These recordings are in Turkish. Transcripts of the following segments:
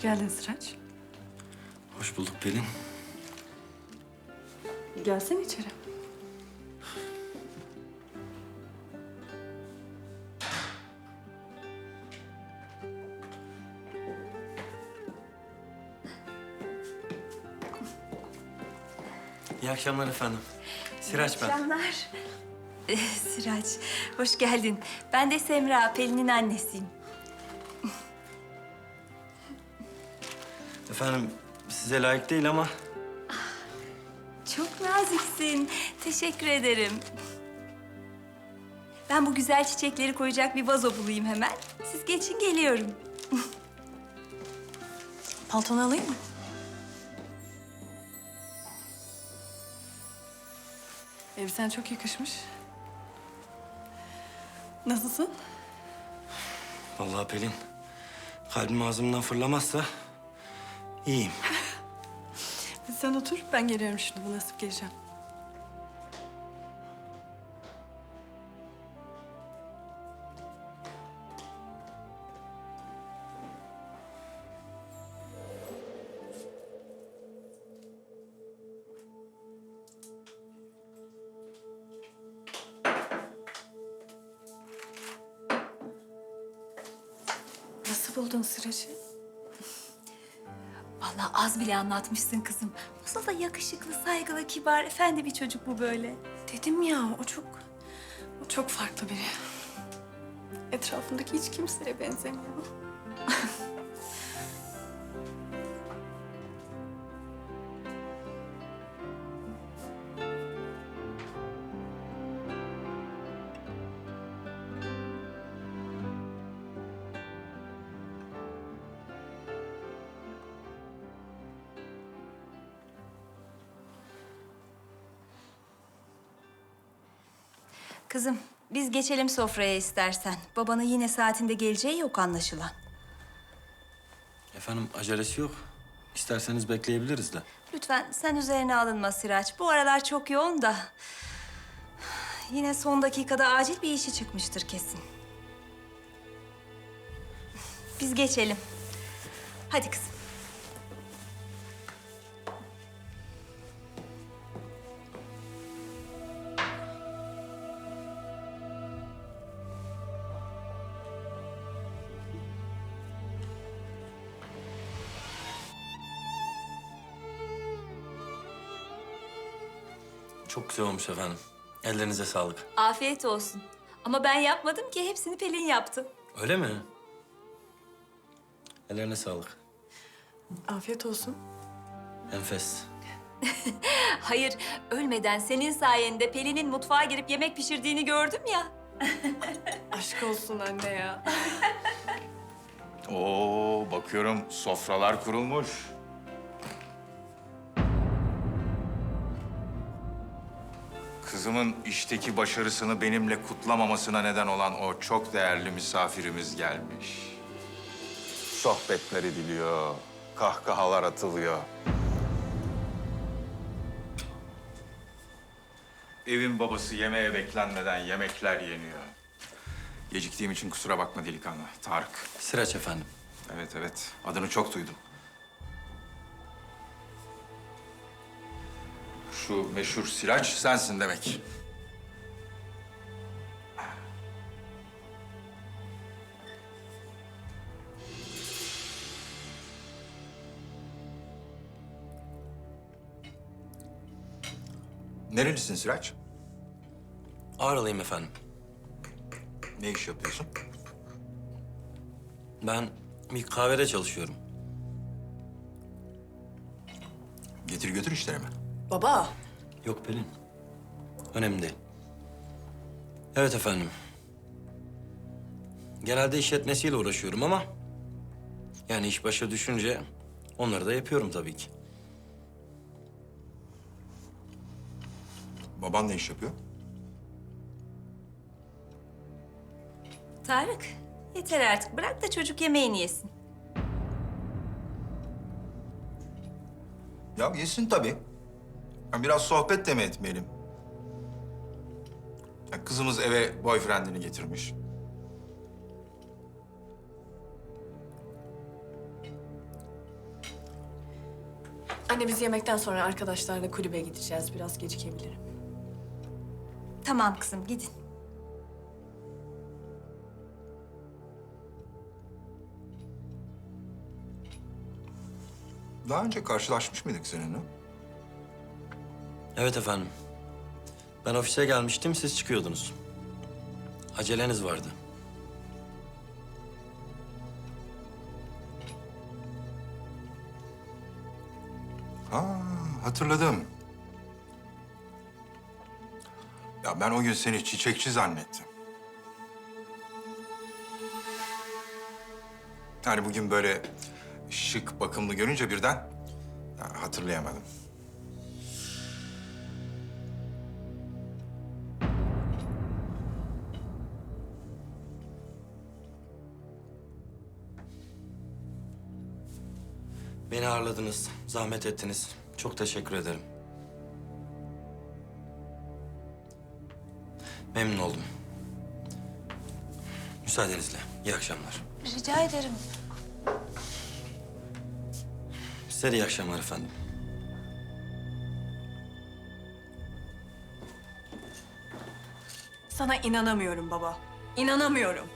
Hoş geldin Sıraç. Hoş bulduk Pelin. Gelsene içeri. İyi akşamlar efendim. Siraç ben. Akşamlar. Ee, Sıraç, hoş geldin. Ben de Semra, Pelin'in annesiyim. Efendim size layık değil ama Çok naziksin. Teşekkür ederim. Ben bu güzel çiçekleri koyacak bir vazo bulayım hemen. Siz geçin, geliyorum. Paltonu alayım mı? Elbisen çok yakışmış. Nasılsın? vallahi Pelin kalbim ağzımdan fırlamazsa iyiyim. Sen otur, ben geliyorum şimdi. Bu nasip geleceğim. Nasıl buldun Sıraç'ı? Vallahi az bile anlatmışsın kızım. Nasıl da yakışıklı, saygılı, kibar, efendi bir çocuk bu böyle. Dedim ya o çok o çok farklı biri. Etrafındaki hiç kimseye benzemiyor. Kızım, biz geçelim sofraya istersen. Babanın yine saatinde geleceği yok anlaşılan. Efendim acelesi yok. İsterseniz bekleyebiliriz de. Lütfen sen üzerine alınma Siraç. Bu aralar çok yoğun da. Yine son dakikada acil bir işi çıkmıştır kesin. Biz geçelim. Hadi kızım. Çok güzel olmuş efendim. Ellerinize sağlık. Afiyet olsun. Ama ben yapmadım ki hepsini Pelin yaptı. Öyle mi? Ellerine sağlık. Afiyet olsun. Enfes. Hayır, ölmeden senin sayende Pelin'in mutfağa girip yemek pişirdiğini gördüm ya. Aşk olsun anne ya. Oo, bakıyorum sofralar kurulmuş. Kızımın işteki başarısını benimle kutlamamasına neden olan o çok değerli misafirimiz gelmiş. Sohbetler ediliyor, kahkahalar atılıyor. Evin babası yemeğe beklenmeden yemekler yeniyor. Geciktiğim için kusura bakma delikanlı. Tarık. Siraç efendim. Evet evet. Adını çok duydum. Şu meşhur Siraç sensin demek. Nerelisin Siraç? Ağrılıyım efendim. Ne iş yapıyorsun? Ben bir kahvede çalışıyorum. Getir götür işleri mi? Baba. Yok Pelin. Önemli değil. Evet efendim. Genelde işletmesiyle uğraşıyorum ama... Yani iş başa düşünce onları da yapıyorum tabii ki. Baban ne iş yapıyor? Tarık, yeter artık. Bırak da çocuk yemeğini yesin. Ya yesin tabii. Ya biraz sohbet de mi etmeyelim? Ya kızımız eve boyfriendini getirmiş. Anne biz yemekten sonra arkadaşlarla kulübe gideceğiz. Biraz gecikebilirim. Tamam kızım gidin. Daha önce karşılaşmış mıydık seninle? Evet efendim. Ben ofise gelmiştim, siz çıkıyordunuz. Aceleniz vardı. Ha, hatırladım. Ya ben o gün seni çiçekçi zannettim. Yani bugün böyle şık, bakımlı görünce birden ya, hatırlayamadım. Beni ağırladınız, zahmet ettiniz. Çok teşekkür ederim. Memnun oldum. Müsaadenizle, iyi akşamlar. Rica ederim. Size de iyi akşamlar efendim. Sana inanamıyorum baba. İnanamıyorum.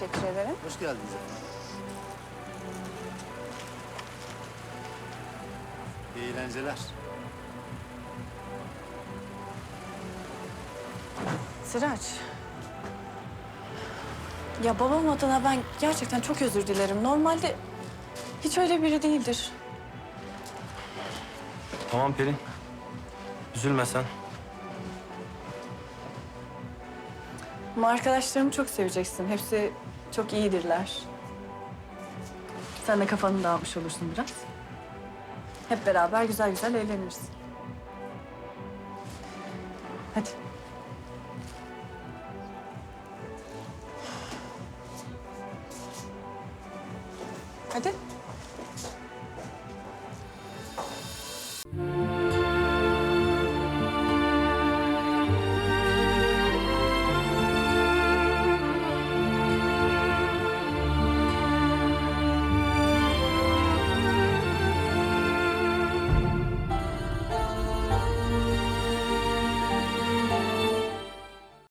Teşekkür ederim. Hoş geldiniz efendim. İyi eğlenceler. Sıraç. Ya babam adına ben gerçekten çok özür dilerim. Normalde hiç öyle biri değildir. Tamam Pelin. Üzülme sen. Ama arkadaşlarımı çok seveceksin. Hepsi çok iyidirler. Sen de kafanı dağılmış olursun biraz. Hep beraber güzel güzel eğleniriz. Hadi. Hadi.